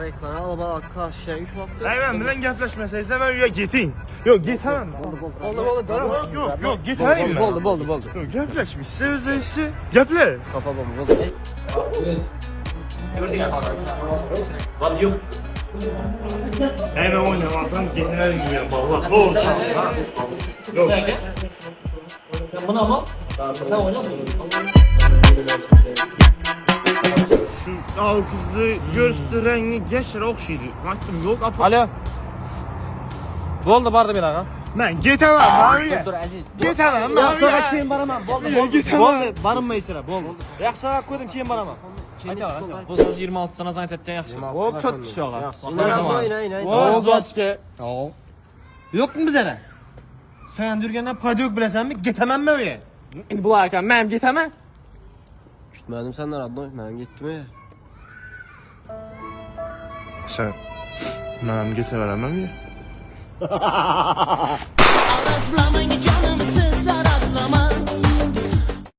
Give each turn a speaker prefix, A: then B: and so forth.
A: Reklama alıp al karşıya 3 vakti.
B: Ay ben bilen gepleşmeseyse ben üye gitin. Yok getemem.
A: Oldu oldu doğru.
B: Yok yok yok gitmeyim ben.
A: Oldu oldu oldu.
B: Yok gepleşmişse özeysi. Geple.
A: Kafa bomba oldu.
B: Ay ben oynamazsam getirelim gibi yap Allah. Doğru Yok.
C: Sen bunu al. Sen oyna
B: Şu al kızı görsün rengi geçer okşuydu. Baktım yok apa.
D: Alo. Bo'ldi bordi men ag'a.
B: Ben getemem abi.
A: Dur Aziz.
B: Getemem
D: Yaxshi
B: abi.
D: ag'a keyin boraman. Bo'ldi,
B: Ya,
D: bo'ldi. Bo'ldi, borimma ichira, bo'ldi. Yaxshi ag'a qo'ydim, keyin boraman. Bu so'z 26 sana zannet etgan yaxshi.
A: Hop ağa. Oyna oyna.
D: Voy, zochka. Yo'qmi bizada? Sen yurgandan foyda yo'q bilasanmi? Ketamanmi u yer?
C: Endi bular ekan, men ketaman.
A: Gitmedim senden adını. Ben gittim ya.
B: Sen. Getemem ya.
E: Ağlasın ama canım